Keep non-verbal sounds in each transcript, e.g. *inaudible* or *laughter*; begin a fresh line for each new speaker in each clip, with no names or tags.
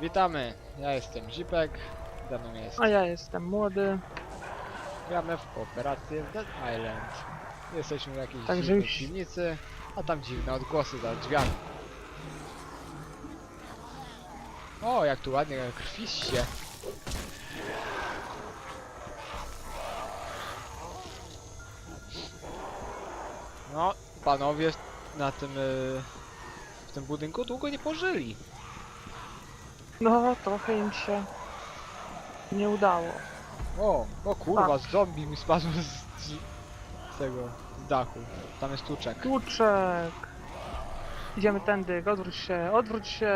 Witamy, ja jestem Zipek, ze mną jest.
A ja jestem młody,
Gramy w kooperację w Dead Island. Jesteśmy w jakiejś
Także
dziwnej
już-
piwnicy, a tam dziwne odgłosy za drzwiami. O, jak tu ładnie krwiście. No, panowie na tym, y, w tym budynku długo nie pożyli.
No trochę im się nie udało.
O, o kurwa, zombie mi spadł z, z, z tego, z dachu. Tam jest tuczek.
Tłuczek! Idziemy tędy, odwróć się, odwróć się!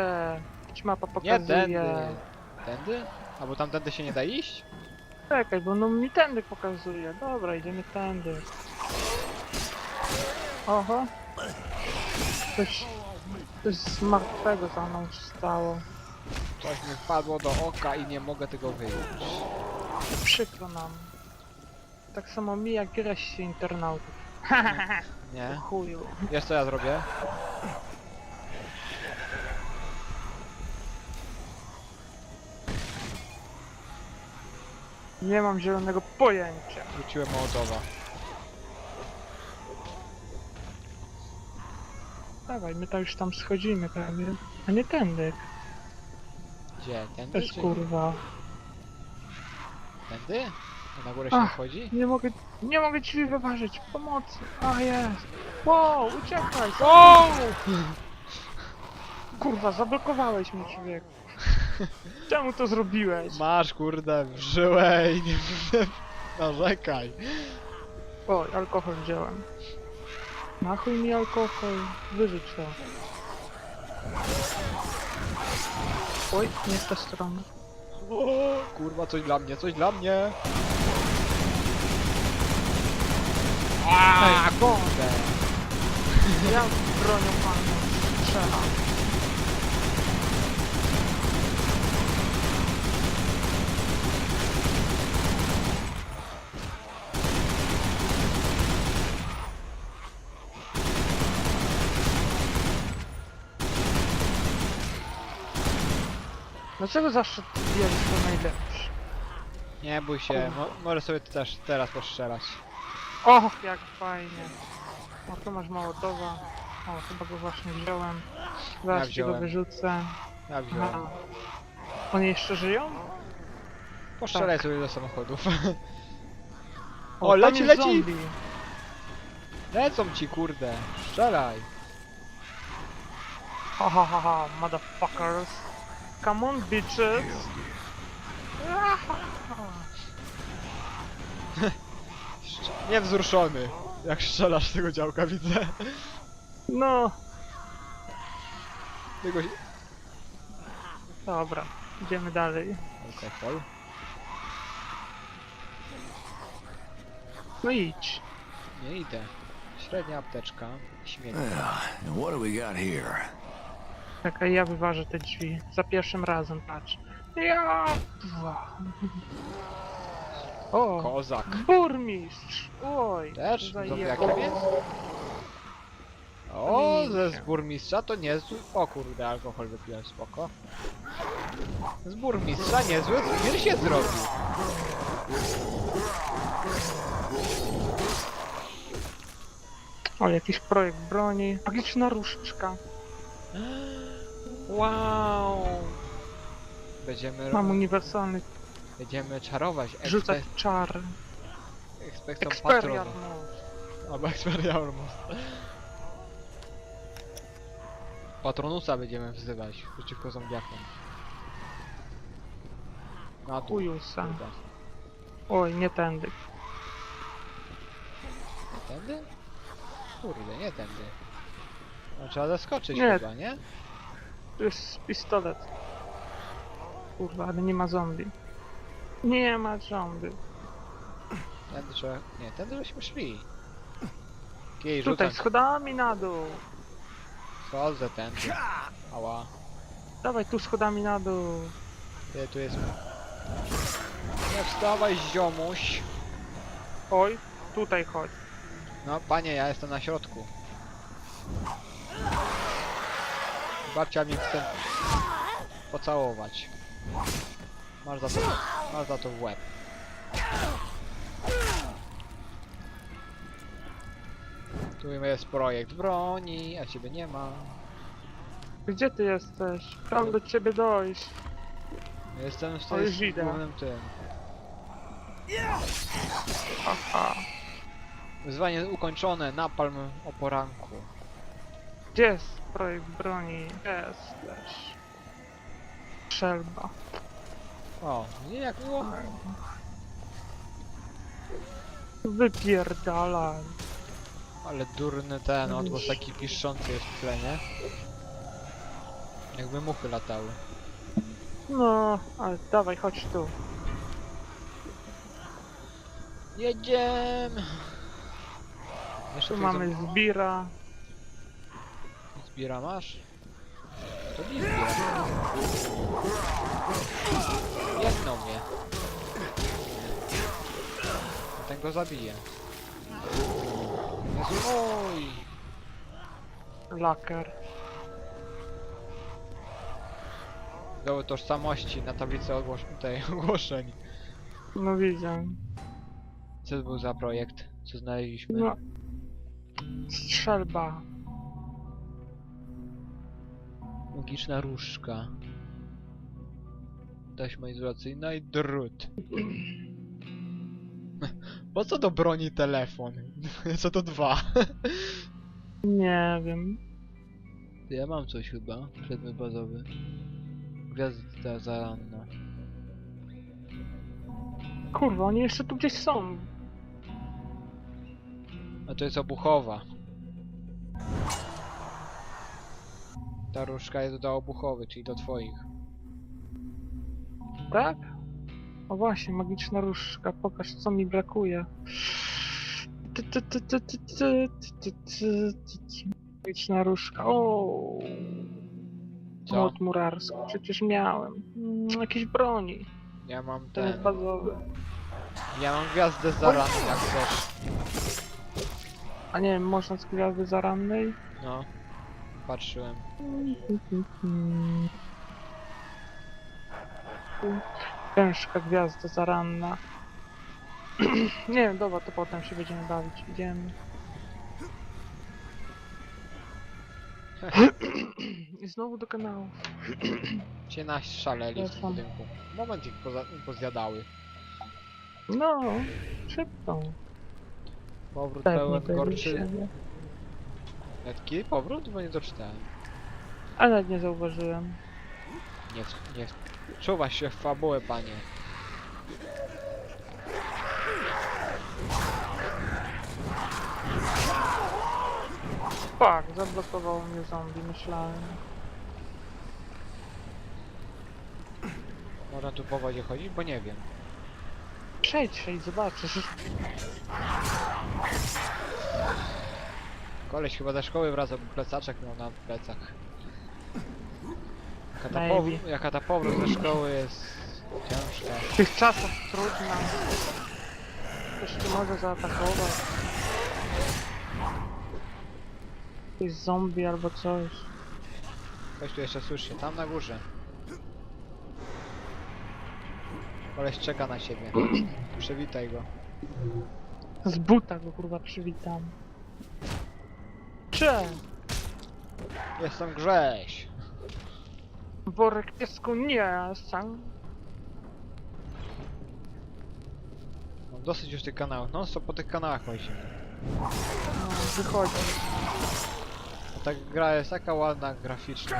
Ci mapa
Nie
pokazuje.
tędy. Tędy? A bo tam tędy się nie da iść?
Czekaj, bo no mi tędy pokazuje. Dobra, idziemy tędy. Oho. Coś, coś z martwego za mną stało.
Coś mi wpadło do oka i nie mogę tego wyjąć.
Przykro nam. Tak samo mi jak reszcie internautów.
Nie?
Chuju.
Wiesz co ja zrobię?
Nie mam zielonego pojęcia.
Wróciłem Mołotowa.
Dawaj, my tam już tam schodzimy prawie. A nie tędy.
Gdzie? Tędy
Też
czy
kurwa.
tędy? Na górę się
Ach.
wchodzi?
Nie mogę, nie mogę drzwi wyważyć. Pomocy. A jest. Wow, uciekaj. *laughs*
O!
Kurwa, zablokowałeś mnie człowieku. *laughs* Czemu to zrobiłeś?
Masz kurde, w żyłę i nie *laughs* narzekaj.
O, alkohol wziąłem. Nachuj mi alkohol. Wyrzuć to. Oj, nie w tę stronę.
O, kurwa, coś dla mnie, coś dla mnie.
Ej,
kurde.
Ja bronią palną strzelam. Dlaczego zawsze bieli to najlepszy?
Nie bój się, mo możesz sobie też teraz postrzelać.
O, jak fajnie. O, tu masz Mołotowa. O, chyba go właśnie wziąłem. Zaraz
Ja
ci go
wziąłem.
wyrzucę.
Ja wziąłem.
Aha. Oni jeszcze żyją?
Postrzelaj sobie do samochodów. *laughs* O,
tam
leci,
jest
leci!
Zombie.
Lecą ci, kurde. Strzelaj.
Ha ha ha ha, motherfuckers. Come on, bitches. *laughs*
Niewzruszony. Jak strzelasz z tego działka, widzę.
No,
Tego...
dobra. Idziemy dalej.
Alkohol.
No idź.
Nie idę. Średnia apteczka. Śmieci.
Well, and what do we got here?
Czekaj, ja wyważę te drzwi. Za pierwszym razem, patrz. Ja! Dwa. O!
Kozak.
Burmistrz! Oj!
Też?
zajebał.
Zombiakiem jest? O, ze z burmistrza to niezły... O kurde, alkohol wypiłem, spoko. Z burmistrza niezły zbir się zrobił.
O, jakiś projekt broni. Magiczna różdżka. *gasps*
Wow. Będziemy,
Mam uniwersalny
będziemy czarować.
rzucać czar. Experial
Patronum. Albo Expelliarmus. Patronusa będziemy wzywać przeciwko zombiakom. Na. Kurde.
Oj, nie tędy.
Tędy? Kurde, nie tędy. No, trzeba zaskoczyć
Nie.
chyba, nie?
Tu jest pistolet. Kurwa, ale nie ma zombie. Nie ma zombie.
Tędy trzeba... Nie, tędy żeśmy szli. Kij,
Tutaj
rzucam.
schodami na dół.
Schodzę tędy. Ała.
Dawaj tu schodami na dół.
Ty, tu jest... Nie wstawaj, ziomuś.
Oj, tutaj chodź.
No, panie, ja jestem na środku. Babcia mi chce pocałować. Masz za to, masz za to w łeb. Tu jest projekt broni, a ciebie nie ma.
Gdzie ty jesteś? Tam do ciebie dojść.
Jestem
O,
tej
już idę.
głównym tym.
Aha.
Wyzwanie ukończone, napalm o poranku.
Gdzie jest projekt broni? Jesteś. Szelba.
O, nie jak miło.
Wypierdalaj.
Ale durny ten odgłos taki piszczący jest w tle, nie? Jakby muchy latały.
No, ale dawaj, chodź tu.
Jedziemy! Jeszcze
Tu mamy zbira.
Zbira masz? To nie zbira. Jedną mnie. Ten go zabije. Jezu, oj!
Laker.
Dowód tożsamości na tablicy tej *laughs* ogłoszeń.
No widzę.
Co to był za projekt? Co znaleźliśmy?
No. Strzelba.
Magiczna różdżka. Taśma izolacyjna i drut. Po co do broni telefon? *laughs* Co to dwa?
Nie wiem.
Ja mam coś chyba. Przedmiot bazowy. Gwiazda zaranna.
Kurwa, oni jeszcze tu gdzieś są.
A to jest obuchowa. Ta różdżka jest do obuchowy, czyli do twoich.
Tak? O właśnie, magiczna różdżka. Pokaż, co mi brakuje. Ty, ty, ty, ty, ty, ty, ty, ty, ty, ty, ty. Magiczna różdżka. O.
Co?
Młot murarski. Przecież miałem. Mm, jakieś broni.
Ja mam
jest
ten.
bazowy.
Ja mam gwiazdę zaranną, jak chcesz.
A nie wiem, można z gwiazdy zarannej?
No. Patrzyłem.
Ciężka gwiazda zaranna. *clears throat* nie wiem, dobra, to potem się będziemy bawić. Idziemy. *clears throat* I znowu do kanału. *clears throat*
Cię naszaleli w tym
Przepraszam.
budynku. Moment ich poza pozjadały.
No, szybko.
Powrót pełen
pewnie
gorczy.
siebie.
Jaki powrót? Bo nie doczytałem.
Ale nie zauważyłem.
Nie, nie. Czuwa się w fabułę, panie.
Fuck, zablokowało mnie zombie, myślałem.
Można tu po wodzie chodzić? Bo nie wiem.
Przejdź się i zobaczysz.
Koleś chyba ze szkoły wraca, bo plecaczek miał na plecach. Jaka ta,
Maybe.
pow- jaka ta powrót ze szkoły jest ciężka.
W tych czasach trudna. Ktoś tu może zaatakować. Jakiś zombie albo coś.
Ktoś tu jeszcze słyszy, tam na górze. Koleś czeka na siebie. Przywitaj go.
Z buta go kurwa przywitam. Cześć!
Jestem Grześ.
Worek piesku nie sam.
Mam dosyć już tych kanałów. No co po tych kanałach łaździmy.
No, wychodzi.
A ta gra jest taka ładna graficznie.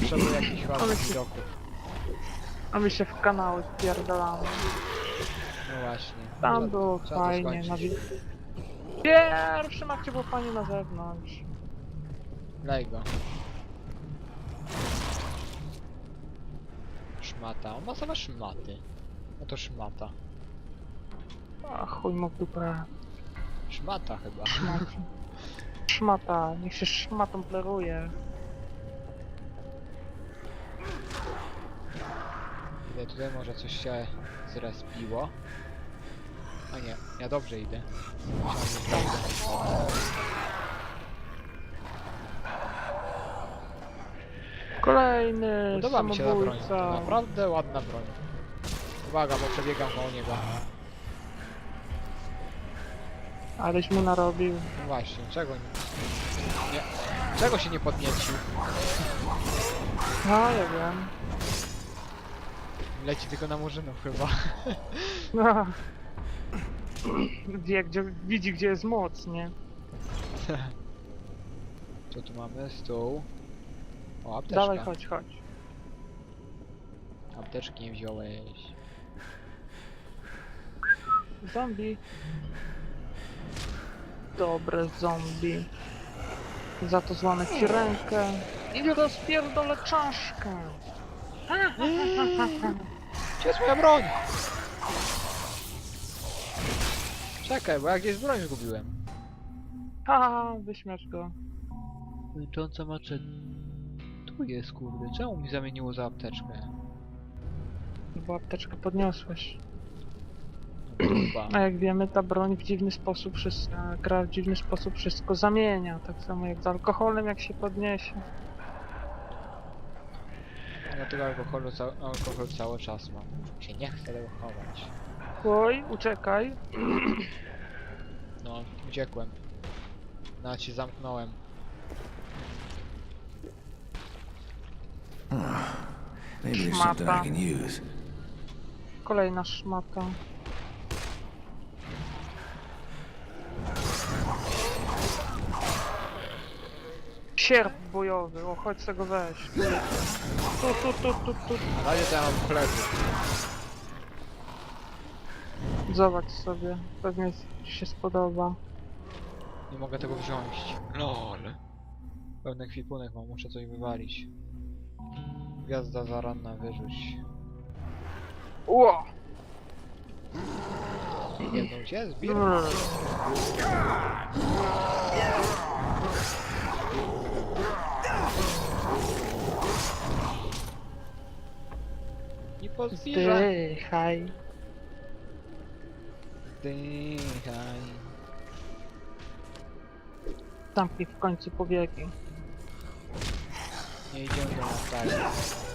Potrzebuje jakichś
Ale
ładnych
się-
widoków.
A my się w kanały spierdalamy.
No właśnie.
Tam było
trzeba to
fajnie. Na wi- Pierwszym akcie było fajnie na zewnątrz.
Lej go. Szmata. On ma same szmaty. No to szmata.
A chuj mu w dupę.
Szmata chyba.
Szmata. Szmata, niech się szmatą pleruje.
Ile tutaj może coś się zrespiło? A nie, ja dobrze idę.
Kolejny
Podoba mi się ta broń. To
samobójca.
naprawdę ładna broń. Uwaga, bo przebiegam koło niego.
Aleś mu narobił.
No właśnie, czego nie... nie. Czego się nie podniecił?
No, ja wiem.
Leci tylko na murzynów chyba.
No. *laughs* Wie, gdzie, widzi, gdzie jest moc, nie?
Co tu mamy? Stół. O, apteczka.
Dawaj, chodź, chodź.
Apteczki nie wziąłeś.
Zombie. Dobre zombie. Za to złamę ci rękę. I rozpierdolę czaszkę.
Gdzie jest moja broń? Czekaj, bo ja gdzieś broń zgubiłem.
Haha, wyśmiesz go.
Męcząca maczeta. Tu jest, kurde. Czemu mi zamieniło za apteczkę?
Bo apteczkę podniosłeś. A jak wiemy, ta broń w dziwny sposób wszystko, gra w dziwny sposób wszystko zamienia. Tak samo jak z alkoholem, jak się podniesie.
Ja tego alkoholu ca alkohol cały czas mam. Się nie chcę tego chować.
Oj, uczekaj.
No, uciekłem. Nawet się zamknąłem.
Maybe there's something I can use.
Kolejna szmata. Sierp bojowy, o chodź sobie go weź. Tu, tu, tu, tu, tu.
Na razie to ja mam.
Zobacz sobie, pewnie ci się spodoba.
Nie mogę tego wziąć. LOL. Pełny kwipunek mam, muszę coś wywalić. Gwiazda zaranna, wyrzuć.
Ło!
Jedną cię?
Brr.
I pozbierze.
Zdychaj.
Dychaj.
Zamknij w końcu powieki.
Nie idziemy do Natalii.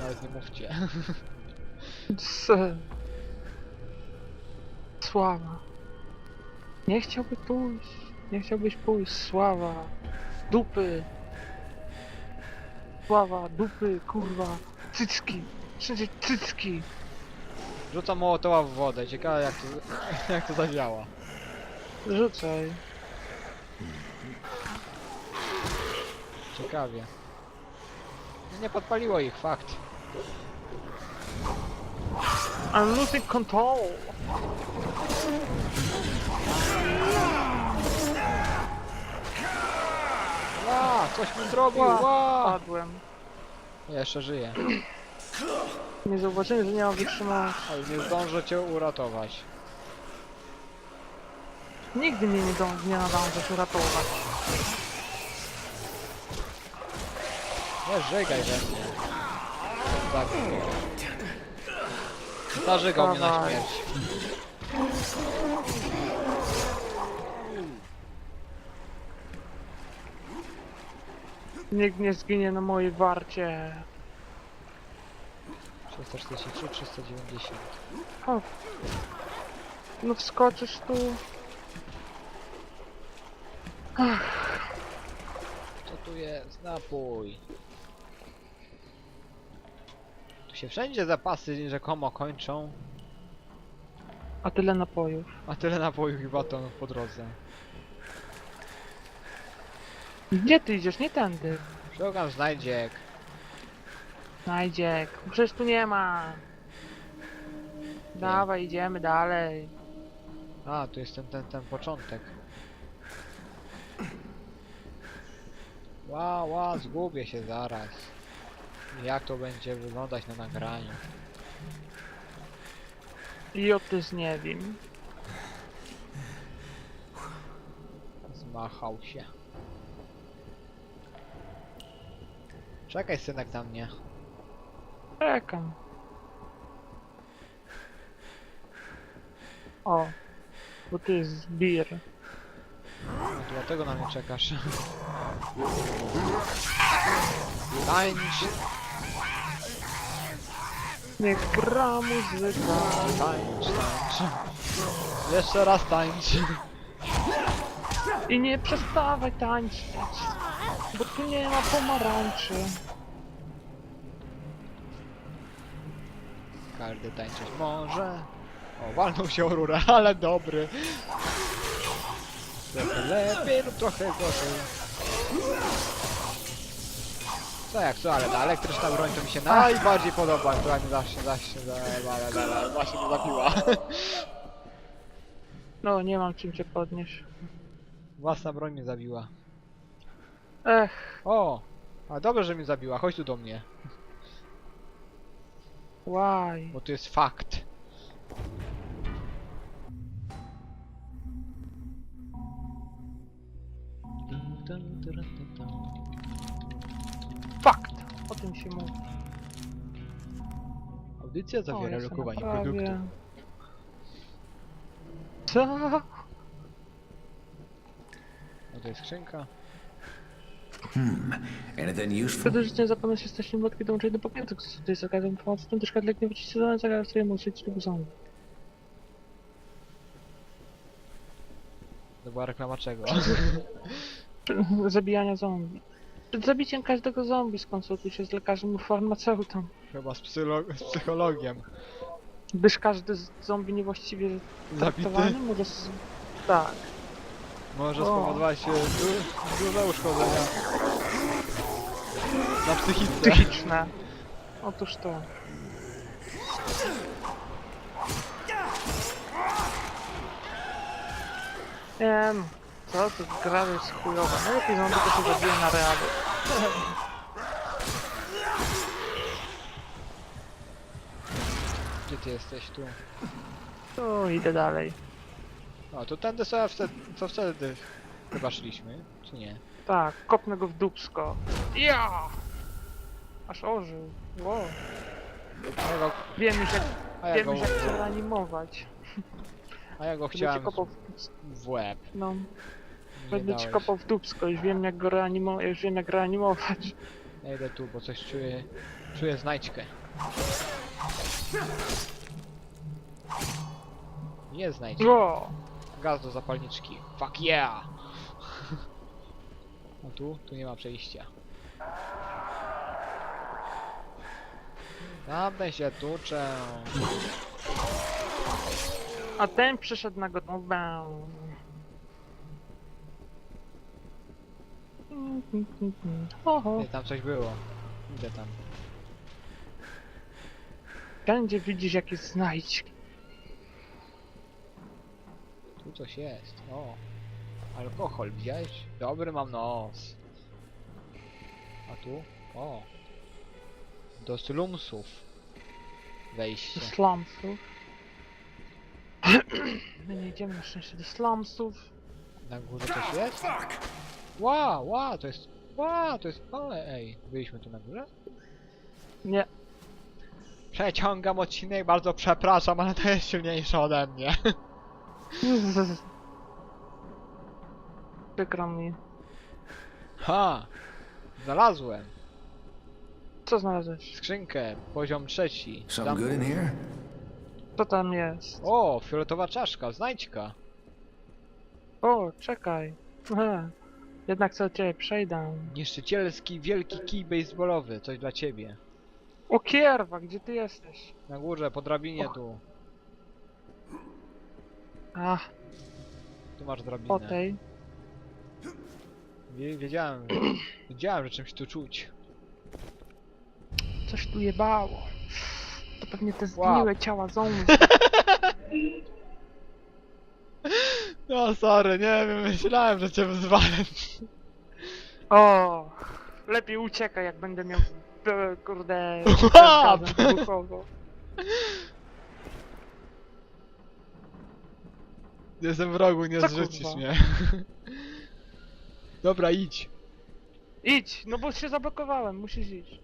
Nawet nie mówcie. *laughs*
Sława. Nie chciałby pójść. Nie chciałbyś pójść. Sława. Dupy. Sława, dupy, kurwa. Cycki. Wszędzie cycki.
Rzucam mołotowa w wodę. Ciekawe jak to, *laughs* jak to zadziała.
Rzucaj.
Ciekawie. Nie podpaliło ich, fakt.
I'm losing control.
Ła, coś mi zrobił,
Ła.
ła!
Padłem.
Jeszcze żyję,
Nie zauważyłem, że nie mam wytrzymałości.
ale nie zdążę cię uratować.
Nigdy mnie nie, dąż, nie nadążysz uratować.
Nie żygaj we mnie. Tak. Zażygał mnie na
Dawaj.
śmierć.
Nikt nie zginie na mojej warcie.
343, 390.
O. No wskoczysz tu.
Co tu jest? Napój. Tu się wszędzie zapasy rzekomo kończą,
A tyle napojów.
a tyle napojów i batonów po drodze.
Gdzie ty idziesz? Nie tędy.
Szukam znajdziek.
Znajdziek. Przecież tu nie ma. Dawaj, idziemy dalej.
A, tu jest ten, ten, ten początek. Ła, ła, zgubię się zaraz. Jak to będzie wyglądać na nagraniu?
I o z nie wiem.
Zmachał się. Czekaj synek na mnie.
Czekam. O. Bo ty jest zbir.
No, dlatego na mnie czekasz. Tańcz
Niech gra muzyka.
Tańcz, tańcz. Jeszcze raz tańcz.
I nie przestawaj tańczyć. Bo tu nie ma pomarańczy.
Każdy tańczyć może. O, walnął się o rurę, *laughs* ale dobry. Trochę lepiej lub trochę gorzej. Co jak co, ale ta elektryczna broń to mi się najbardziej podoba, która nie zawsze, zawsze, ale, właśnie mnie zabiła. *laughs*
No, nie mam czym cię podnieść.
Własna broń mnie zabiła.
Ech,
O! A dobrze, że mnie zabiła, chodź tu do mnie,
why?
bo tu jest fakt.
Fakt! O tym się mówi.
Audycja zawiera lokowanie produktu.
Co?
No to jest skrzynka.
Hmm.
Życie zapewne się niewątpliwie dołączyć do pakietу, który jest okazją pomocy, tym też kadlek nie zadane zagrać swoje emocje lub zombie.
To była reklama czego? *laughs*
Zabijania zombie. Przed zabiciem każdego zombie skonsultuj się z lekarzem lub farmaceutą,
Chyba z, psylo- z psychologiem.
gdyż każdy z zombie niewłaściwie
Zabity
traktowany może... s- Tak.
Może spowodować e, du- duże uszkodzenia. Na psychice.
Psychiczne. Otóż to. Wiem, co to gra jest chujowa. Najlepiej zombie to się zabije na realu.
Gdzie ty jesteś tu?
To idę dalej.
O, to tędy sobie wtedy, co wtedy chyba szliśmy, czy nie?
Tak, kopnę go w dupsko. Ja! Aż ożył. Wow.
A ja go,
Wiem już jak,
a ja
wiem
go,
już jak reanimować.
a ja go
Będę cię
chciałem
kopał w dupsko.
w łeb.
No,
Nie
będę ci
dałeś.
kopał w dupsko. Już wiem jak go reanimować. Już wiem jak reanimować.
Ja idę tu, bo coś czuję, czuję znajdźkę. Nie znajdź.
O!
Gaz do zapalniczki. Fuck yeah! *laughs* A tu? Tu nie ma przejścia. Tamten się tuczę.
A ten przyszedł na gotowę. Oho.
Nie, tam coś było. Idę tam.
Wszędzie widzisz jakieś znajdźki.
Tu coś jest. O. Alkohol, widziałeś? Dobry mam nos. A tu? O. Do slumsów. Wejście.
Do slumsów. My nie idziemy na szczęście do slumsów.
Na górze coś jest? Ła, ła, to jest... Ła, to jest... O, ej, byliśmy tu na górze?
Nie.
Przeciągam odcinek, bardzo przepraszam, ale to jest silniejsze ode mnie. *laughs* *laughs*
Przykro mi.
Ha! Znalazłem
Co znalazłeś?
skrzynkę, poziom trzeci.
Something good in here?
Co tam jest?
O, fioletowa czaszka, znajdźka.
O, czekaj. He. Jednak co cię przejdę.
Niszczycielski wielki kij baseballowy, coś dla ciebie.
O kierwa, gdzie ty jesteś?
Na górze, po drabinie tu.
Ach,
Tu masz drabinę.
po tej.
Wie, wiedziałem, *clears throat* wiedziałem, że czymś tu czuć.
Coś tu jebało. To pewnie te
Wow.
zgniłe ciała zombie. *laughs*
No sorry, nie wiem, myślałem, że cię wyzwalę.
O, lepiej uciekaj, jak będę miał e, kurde *laughs*
Łap!
gazem wybuchową.
Jestem w rogu, nie
Co
zrzucisz
kurwa?
mnie. *laughs* Dobra, idź.
Idź, no bo się zablokowałem, musisz iść.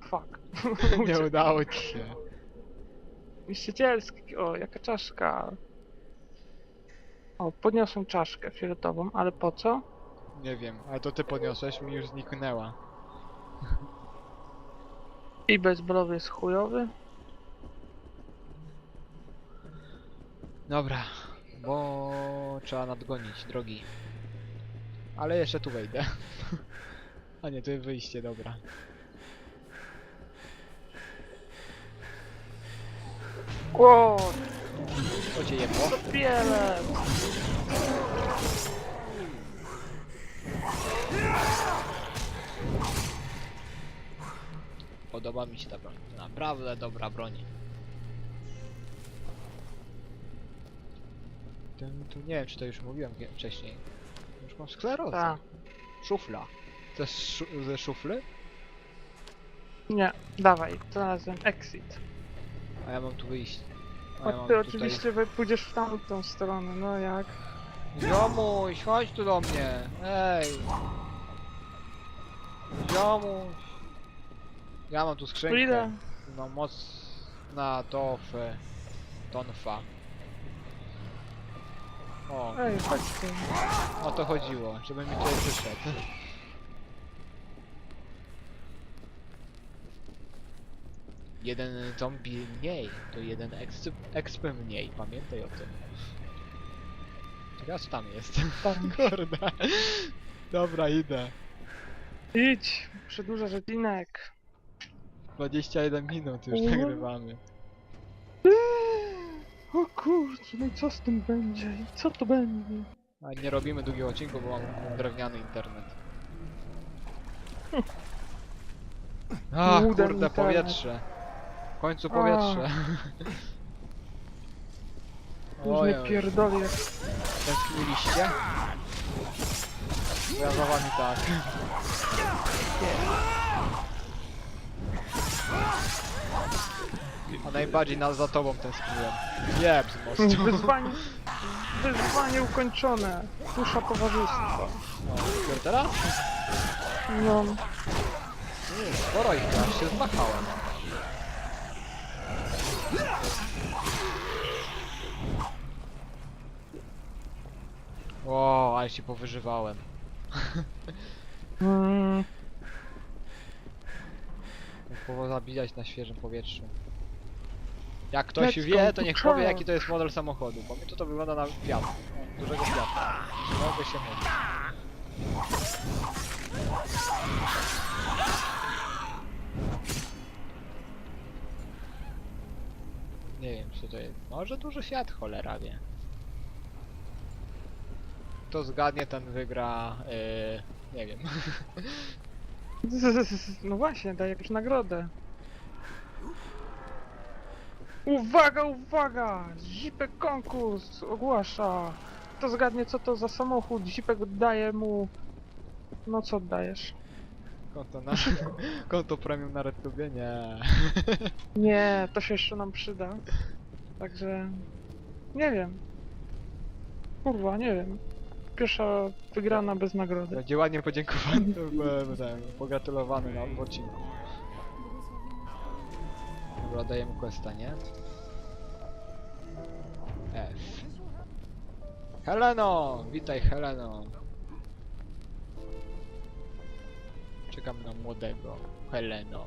Fuck. *laughs*
Nie
Uciekł.
udało ci się.
Niszczycielski, o, jaka czaszka. O, podniosłem czaszkę fioletową, ale po co?
Nie wiem, ale to ty podniosłeś, mi już zniknęła.
I bezbolowy jest chujowy.
Dobra, bo trzeba nadgonić drogi. Ale jeszcze tu wejdę. *laughs* A nie, to jest wyjście, dobra.
Ło,
Co cię jebło? Podoba mi się ta broń. To Naprawdę dobra broń. Tym, tu nie wiem, czy to już mówiłem kie- wcześniej. Już mam sklerozę.
Tak.
Szufla. To jest szu ze szufly?
Nie, dawaj, znalazłem exit.
A ja mam tu wyjść. A
A
ja mam
ty
tutaj...
oczywiście wy pójdziesz w tamtą stronę, no jak?
Ziomuś, chodź tu do mnie. Ej. Ziomuś. Ja mam tu
Tu
skrzynkę.
idę.
No moc na tofę. Tonfa. O,
Ej, chodź tu.
o to chodziło, żebym mi tutaj przyszedł. Jeden zombie mniej, to jeden exp, exp mniej, pamiętaj o tym. Teraz tam jest.
Tam. *laughs*
Kurde. Dobra, idę.
Idź, przedłużasz odcinek.
21 minut już nagrywamy.
O kurczę, no i co z tym będzie? I co to będzie?
A nie robimy długiego odcinku, bo mam drewniany internet. *laughs*
Wooden
kurde,
internet.
powietrze. W końcu powietrze. *laughs*
Już nie
oj,
pierdolę
tęskniliście? Bo ja za wami tak. *laughs* A najbardziej na, za tobą tęskniłem. Jeb z mostu.
Wyzwanie, wyzwanie ukończone. Dusza towarzystwa.
O, dopiero teraz?
No,
Sporo ich, ja się zmachałem. O, ale się powyżywałem.
mm,
Było zabijać na świeżym powietrzu. Jak ktoś
Let's
wie, to
to
niech powie jaki to jest model samochodu, bo mi to, to wygląda na Fiat. Dużego Fiata. Mogę się mylić. Nie wiem co to jest. Może duży Fiat, cholera wie. Kto zgadnie, ten wygra... Yy, nie wiem. *laughs* *laughs*
No właśnie, daj jakąś nagrodę. Uwaga, uwaga! Zipek konkurs ogłasza. Kto zgadnie co to za samochód, Zipek oddaje mu... No co oddajesz?
Konto na... *laughs* Konto premium na RedTubie? Nie. *laughs*
Nie, to się jeszcze nam przyda. Także... Nie wiem. Kurwa, nie wiem. Pierwsza wygrana bez nagrody.
Będzie ładnie podziękowany, e, ten, pogratulowany na odcinku. Dobra, dajemy questa, nie? F. Heleno! Witaj Heleno! Czekamy na młodego. Heleno.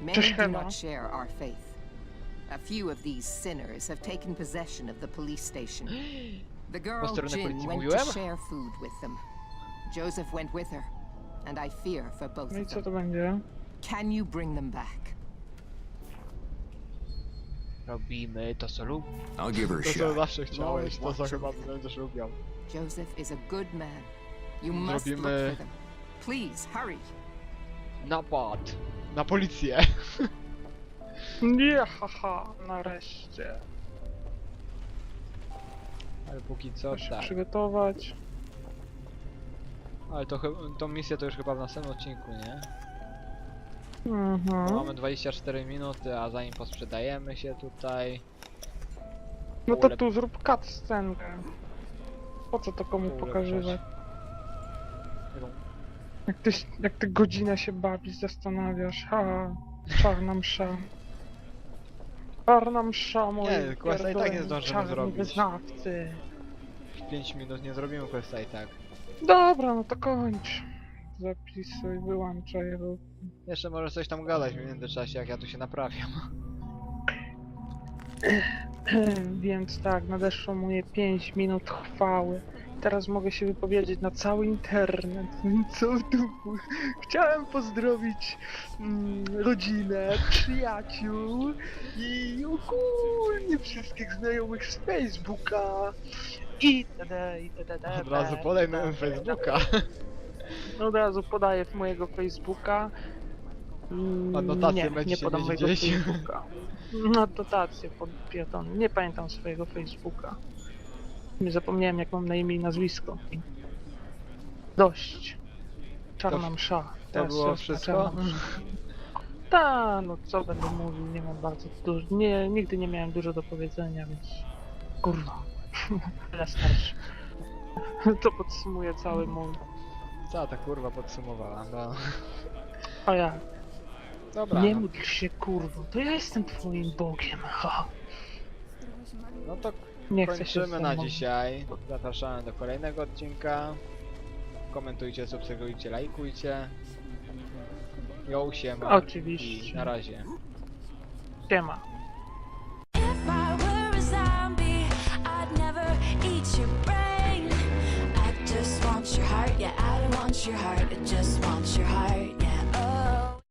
Many
Cześć,
do not share our faith. A few of these sinners have taken possession of the police station. *gasps* The girl Jin went to share food with them. Joseph went with her, and I fear for both
No
of them. Can you bring them back?
Robimy to co lub...
I'll give her a
To co
shot.
zawsze chciałeś, to co chyba będziesz lubiał.
Joseph is a good man. You must look
Zrobimy-
for them. Please, hurry.
Napad! Na policję! *laughs*
Nie, haha, nareszcie.
Ale póki co
się
tak.
przygotować.
Ale to chyba, tą misję to już chyba w następnym odcinku, nie?
Mhm.
Mamy 24 minuty, a zanim posprzedajemy się tutaj...
No to tu zrób cutscenkę. Po co to komu
ulepszać.
pokazywać? Jak ty, jak ty godzinę się bawisz, zastanawiasz, ha, czarna msza. Czarna msza, moi
Nie, questa i tak nie zdążymy zrobić.
wyznawcy.
W 5 minut nie zrobimy questa i tak.
Dobra, no to kończ. Zapisuj, wyłączaj rób.
Jeszcze może coś tam gadać w międzyczasie, jak ja tu się naprawiam. *clears throat*
Więc tak, nadeszło moje 5 minut chwały. Teraz mogę się wypowiedzieć na cały internet. *laughs* Co tu? Chciałem pozdrowić mm, rodzinę, przyjaciół i ogólnie wszystkich znajomych z Facebooka. I td, i td.
Od razu podaj na Facebooka. *laughs*
Od razu podaję w mojego Facebooka. Mm,
Adnotację
nie,
będzie
nie podam
mieć
mojego
gdzieś.
Facebooka. Adnotację pod piaton. Nie pamiętam swojego Facebooka. Nie zapomniałem jak mam na imię i nazwisko. Dość. Czarna
To-
msza.
to
Teraz
było wszystko?
czarna msza. Ta, no co będę mówił, nie mam bardzo dużo. Nie, nigdy nie miałem dużo do powiedzenia, więc. Kurwa. *laughs* Tyle starszy. To podsumuje cały mój.
Co ta kurwa podsumowała, no.
A ja.
Dobra,
Nie
no,
módl się kurwo, to ja jestem twoim bogiem, ha.
no to
Nie chcę się
kończymy na dzisiaj. Zapraszamy do kolejnego odcinka. Komentujcie, subskrybujcie, lajkujcie. Jo, siema.
Oczywiście.
I na razie.
Siema.
If I were a zombie, I'd never eat your. your heart, yeah, I don't want your heart, It just wants your heart, yeah.